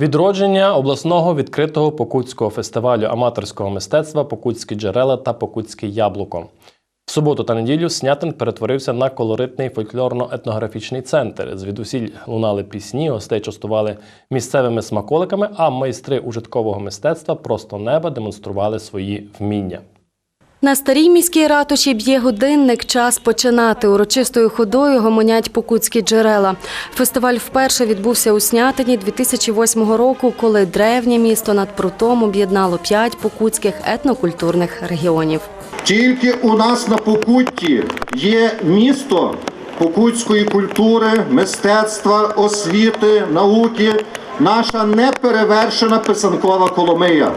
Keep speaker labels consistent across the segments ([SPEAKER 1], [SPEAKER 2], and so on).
[SPEAKER 1] Відродження обласного відкритого покутського фестивалю аматорського мистецтва Покутські джерела та Покутське яблуко. В суботу та неділю Снятин перетворився на колоритний фольклорно-етнографічний центр. Звідусіль лунали пісні, гостей частували місцевими смаколиками, а майстри ужиткового мистецтва просто неба демонстрували свої вміння.
[SPEAKER 2] На старій міській ратуші б'є годинник. Час починати. Урочистою ходою гомонять покутські джерела. Фестиваль вперше відбувся у Снятині 2008 року, коли древнє місто над прутом об'єднало п'ять покутських етнокультурних регіонів.
[SPEAKER 3] Тільки у нас на Покутті є місто покутської культури, мистецтва, освіти, науки, наша неперевершена писанкова Коломия.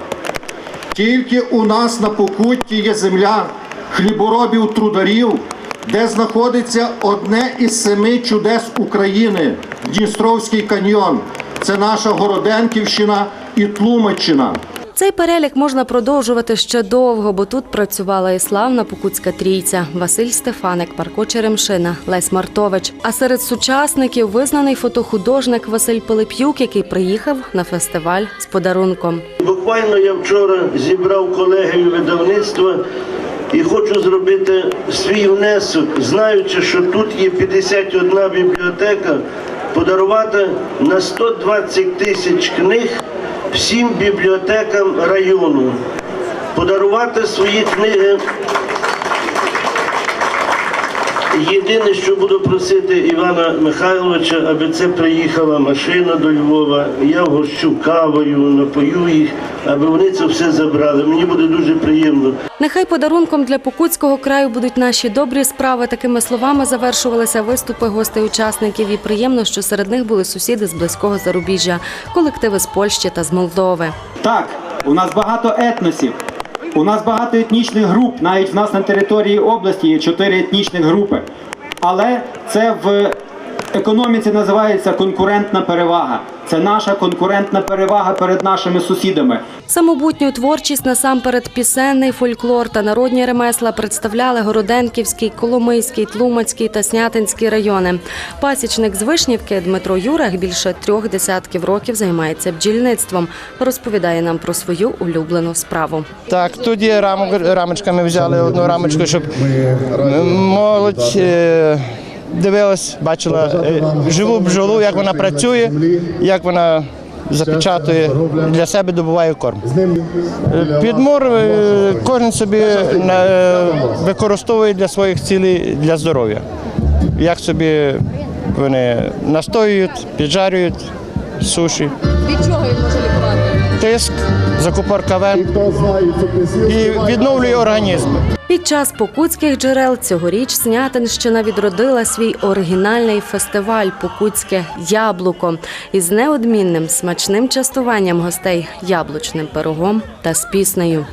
[SPEAKER 3] Тільки у нас на Покутті є земля хліборобів трударів, де знаходиться одне із семи чудес України Дністровський каньйон. Це наша Городенківщина і Тлумаччина.
[SPEAKER 2] Цей перелік можна продовжувати ще довго, бо тут працювала і славна покутська трійця Василь Стефаник, Марко Черемшина, Лесь Мартович. А серед сучасників визнаний фотохудожник Василь Пилип'юк, який приїхав на фестиваль з подарунком.
[SPEAKER 4] Буквально я вчора зібрав колегію видавництва і хочу зробити свій внесок, знаючи, що тут є 51 бібліотека, подарувати на 120 тисяч книг всім бібліотекам району. Подарувати свої книги. Єдине, що буду просити Івана Михайловича, аби це приїхала машина до Львова, я вгощу кавою, напою їх, аби вони це все забрали. Мені буде дуже приємно.
[SPEAKER 2] Нехай подарунком для Покутського краю будуть наші добрі справи. Такими словами завершувалися виступи гостей-учасників. І приємно, що серед них були сусіди з близького зарубіжжя, колективи з Польщі та з Молдови.
[SPEAKER 5] Так, у нас багато етносів. У нас багато етнічних груп. Навіть в нас на території області є чотири етнічних групи. Але це в економіці називається конкурентна перевага. Це наша конкурентна перевага перед нашими сусідами.
[SPEAKER 2] Самобутню творчість насамперед пісенний фольклор та народні ремесла представляли Городенківський, Коломийський, Тлумацький та Снятинський райони. Пасічник з Вишнівки Дмитро Юрах більше трьох десятків років займається бджільництвом. Розповідає нам про свою улюблену справу.
[SPEAKER 6] Так, тут є рамок, рамочка. Взяли одну рамочку, щоб молодь дивилась, бачила е, живу бджолу, як вона працює, як вона запечатує для себе добуває корм. Е, Підмор е, кожен собі використовує для своїх цілей для здоров'я. Як собі вони настоюють, піджарюють суші.
[SPEAKER 2] Від чого він може лікувати?
[SPEAKER 6] Тиск, закупорка вен і відновлює організм.
[SPEAKER 2] Під час покутських джерел цьогоріч Снятинщина відродила свій оригінальний фестиваль Покутське яблуко із неодмінним смачним частуванням гостей яблучним пирогом та з піснею.